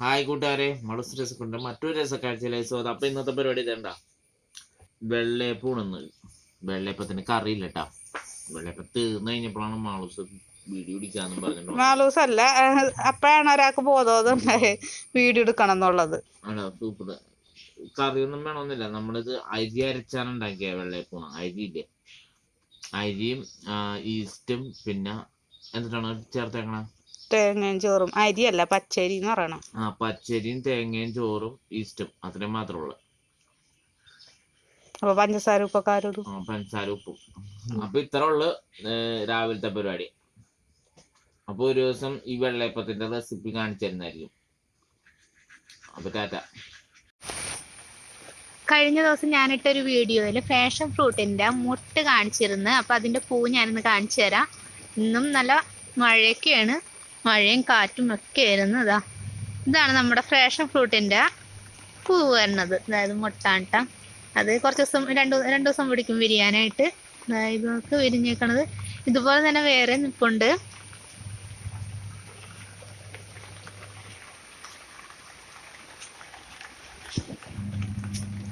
Hi കൂട്ടുകാരെ. മളുസ് രസക്കുണ്ട്. മറ്റൊരു രസക്കാഴ്ചയിലായി so അപ്പം ഇന്നത്തെ പരിപാടി ഇതേണ്ട വെള്ളയപ്പൂണെന്ന് വെള്ളയപ്പത്തിന് കറിയില്ല കേട്ടാ വെള്ളയപ്പം തീർന്നു കഴിഞ്ഞപ്പോഴാണ് മാളൂസ് വീഡിയോ പറഞ്ഞിട്ടുണ്ടോ അല്ല അപ്പോഴാണ് ഒരാൾക്ക് ഉണ്ടായത് വീഡിയോ എടുക്കണം എന്നുള്ളത്. ആണോ സൂപ്പർ. കറിയൊന്നും വേണമെന്നില്ല. നമ്മളിത് അരി അരച്ചാണ് ഉണ്ടാക്കിയ വെള്ളയപ്പൂണ അരിയില്ലേ അരിയും ഈസ്റ്റും പിന്നെ എന്നിട്ടാണ് ചേർത്തേക്കണേ? തേങ്ങയും ചോറും. അരിയല്ല പച്ചരി എന്ന് പറയണം. ആ പച്ചരിയും തേങ്ങയും ചോറും ഈസ്റ്റും. അത്രയും മാത്രമേ ഉള്ളൂ അപ്പൊ പഞ്ചസാര ഉപ്പൊക്കെ ആരോടും പഞ്ചസാര ഉപ്പും. അപ്പൊ ഇത്ര ഉള്ളു രാവിലത്തെ പരിപാടി. അപ്പൊ ഒരു ദിവസം ഈ വെള്ളയപ്പത്തിന്റെ റെസിപ്പി കാണിച്ചു തരുന്നതായിരിക്കും അപ്പൊ ടാറ്റ. കഴിഞ്ഞ ദിവസം ഞാനിട്ടൊരു വീഡിയോയിൽ ഫാഷൻ ഫ്രൂട്ടിന്റെ മുട്ട് കാണിച്ചിരുന്നു അപ്പൊ അതിന്റെ പൂ ഞാനിന്ന് കാണിച്ചു തരാം ഇന്നും നല്ല മഴയൊക്കെയാണ്. മഴയും കാറ്റും ഒക്കെ ആയിരുന്നു ഇതാ ഇതാണ് നമ്മുടെ ഫാഷൻ ഫ്രൂട്ടിന്റെ പൂ വരുന്നത്. അതായത് മുട്ടാട്ട. അത് കുറച്ച് ദിവസം രണ്ട് രണ്ട് ദിവസം പിടിക്കും വിരിയാനായിട്ട്. അതായത് നമുക്ക് വിരിഞ്ഞേക്കണത്. ഇതുപോലെ തന്നെ വേറെ നിൽപ്പുണ്ട്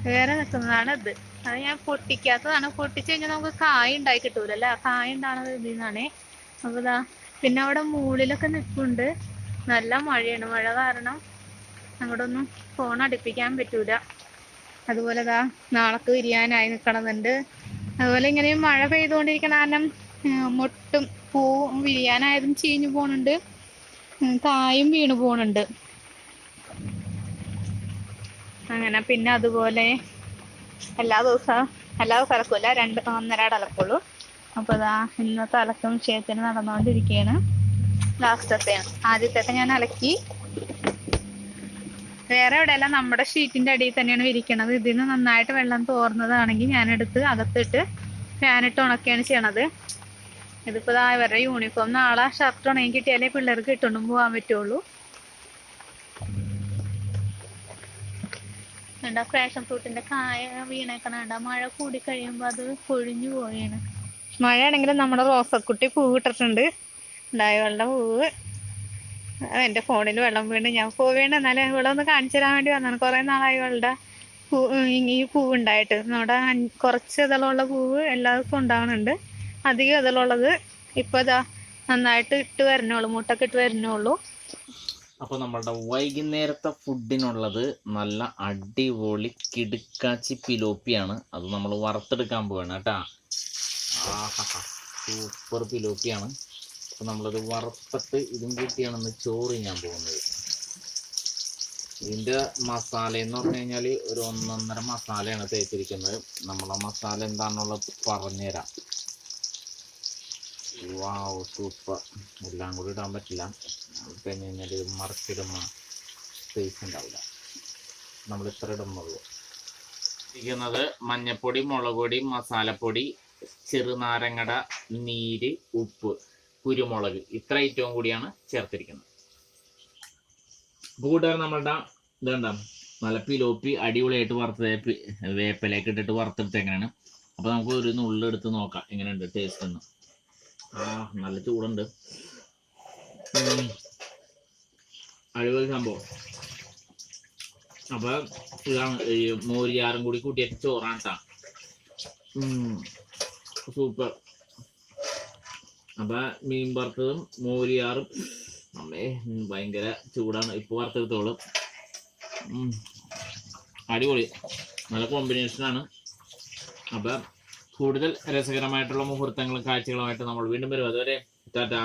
വേറെ നിൽക്കുന്നതാണ് ഇത്. അത് ഞാൻ പൊട്ടിക്കാത്തതാണ്. പൊട്ടിച്ചു കഴിഞ്ഞാൽ നമുക്ക് കായ ഉണ്ടായി കിട്ടൂലല്ലേ? കായ ഉണ്ടാകുന്നത് ഇതിൽ നിന്നാണേ. അപ്പൊ ഇതാ പിന്നെ അവിടെ മൂളിലൊക്കെ നിൽപ്പുണ്ട് നല്ല മഴയാണ്. മഴ കാരണം അങ്ങോട്ട് ഒന്നും ഫോൺ അടുപ്പിക്കാൻ പറ്റൂല. അതുപോലെ ദാ നാളക്ക് വിരിയാനായി നിൽക്കണമെന്നുണ്ട് അതുപോലെ ഇങ്ങനെ മഴ പെയ്തുകൊണ്ടിരിക്കണ കാരണം മൊട്ടും പൂവും വിരിയാനായതും ചീഞ്ഞു പോണുണ്ട്. കായും വീണു പോണുണ്ട്. അങ്ങനെ പിന്നെ അതുപോലെ എല്ലാ ദിവസവും എല്ലാ ദിവസവും അലക്കൂല രണ്ട് ഒന്നര അലക്കുള്ളൂ അപ്പൊ ഇതാ ഇന്നത്തെ അലക്കും വിഷയത്തിന് നടന്നുകൊണ്ടിരിക്കുകയാണ് ലാസ്റ്റത്തെയാണ് ആദ്യത്തെ ഞാൻ അലക്കി. വേറെ എവിടെയല്ല നമ്മുടെ ഷീറ്റിന്റെ അടിയിൽ തന്നെയാണ് വിരിക്കണത്. ഇതിൽ നിന്ന് നന്നായിട്ട് വെള്ളം തോർന്നതാണെങ്കിൽ ഞാനെടുത്ത് അകത്തിട്ട് ഫാനിട്ട് ഉണക്കുകയാണ് ചെയ്യണത്. ഇതിപ്പോ ഇതാ ഇവരുടെ യൂണിഫോം നാളെ ഷർട്ട് ഉണങ്ങി കിട്ടിയാലേ പിള്ളേർക്ക് ഇട്ടുകൊണ്ടും പോകാൻ പറ്റുള്ളൂ. കണ്ട ഫാഷൻ ഫ്രൂട്ടിന്റെ കായ വീണേക്കണ മഴ കൂടി കഴിയുമ്പോ അത് പൊഴിഞ്ഞു പോവുകയാണ് മഴയാണെങ്കിലും നമ്മുടെ റോസക്കുട്ടി പൂവ് ഇട്ടിട്ടുണ്ട്. ഉണ്ടായ വെള്ള പൂവ് എന്റെ ഫോണിൽ വെള്ളം വീണ്. ഞാൻ പോവേണ്ട എന്നാലും ഇവിടെ ഒന്ന് കാണിച്ചു തരാൻ വേണ്ടി വന്നാണ് കുറേ നാളായി ഇവളുടെ പൂ ഈ പൂവ് ഉണ്ടായിട്ട്. നമ്മുടെ കുറച്ച് ഇതളുള്ള പൂവ് എല്ലാ ദിവസവും ഉണ്ടാകുന്നുണ്ട് അധികം ഇതളുള്ളത് ഇപ്പൊ ഇതാ നന്നായിട്ട് ഇട്ട് വരണുള്ളൂ. മുട്ടൊക്കെ ഇട്ട് വരണുള്ളൂ. അപ്പൊ നമ്മളുടെ വൈകുന്നേരത്തെ ഫുഡിനുള്ളത് നല്ല അടിപൊളി കിടുക്കാച്ചി പിലോപ്പിയാണ്. അത് നമ്മൾ വറുത്തെടുക്കാൻ പോവാണ് കേട്ടാ. സൂപ്പർ പിലോപ്പിയാണ് അപ്പൊ നമ്മളത് വറുത്തിട്ട് ഇതും കൂട്ടിയാണ് ചോറ് ഞാൻ പോകുന്നത്. ഇതിന്റെ മസാല എന്ന് പറഞ്ഞു കഴിഞ്ഞാൽ ഒരു ഒന്നൊന്നര മസാലയാണ് തേച്ചിരിക്കുന്നത്. നമ്മളെ മസാല എന്താണെന്നുള്ളത് പറഞ്ഞുതരാം. വാവ് സൂപ്പർ എല്ലാം കൂടി ഇടാൻ പറ്റില്ല. കഴിഞ്ഞ് കഴിഞ്ഞാൽ സ്പേസ് ഉണ്ടാവില്ല. നമ്മൾ ഇത്ര ഇടുന്നുള്ളൂ. ഇരിക്കുന്നത് മഞ്ഞപ്പൊടി മുളക് പൊടി മസാലപ്പൊടി ചെറുനാരങ്ങട നീര് ഉപ്പ് കുരുമുളക് ഇത്ര ഐറ്റവും കൂടിയാണ് ചേർത്തിരിക്കുന്നത്. അപ്പോൾ കൂട്ടുകാർ നമ്മളുടെ ഇതുണ്ട നല്ല പിലോപ്പി അടിപൊളിയായിട്ട് വറുത്ത് വേപ്പി- വേപ്പിലേക്ക് ഇട്ടിട്ട് എങ്ങനെയാണ്? അപ്പോൾ നമുക്ക് ഒരു നുള്ളെടുത്ത് നോക്കാം. എങ്ങനെയുണ്ട് ടേസ്റ്റ് എന്ന്. ആ നല്ല ചൂടുണ്ട്. അടിപൊളി സംഭവം. അപ്പൊ ഇതാണ് ഈ മോരിയാറും കൂടി കൂട്ടിയിട്ട് ചോറാണ് കേട്ടാ സൂപ്പർ. അപ്പൊ മീൻ വറുത്തതും മോരിയാറും. അമ്മേ ഭയങ്കര ചൂടാണ്. ഇപ്പൊ വറുത്തെടുത്തോളും. അടിപൊളി. നല്ല കോമ്പിനേഷനാണ് അപ്പൊ കൂടുതൽ രസകരമായിട്ടുള്ള മുഹൂർത്തങ്ങളും കാഴ്ചകളുമായിട്ട് നമ്മൾ വീണ്ടും വരും. അതുവരെ ടാറ്റാ.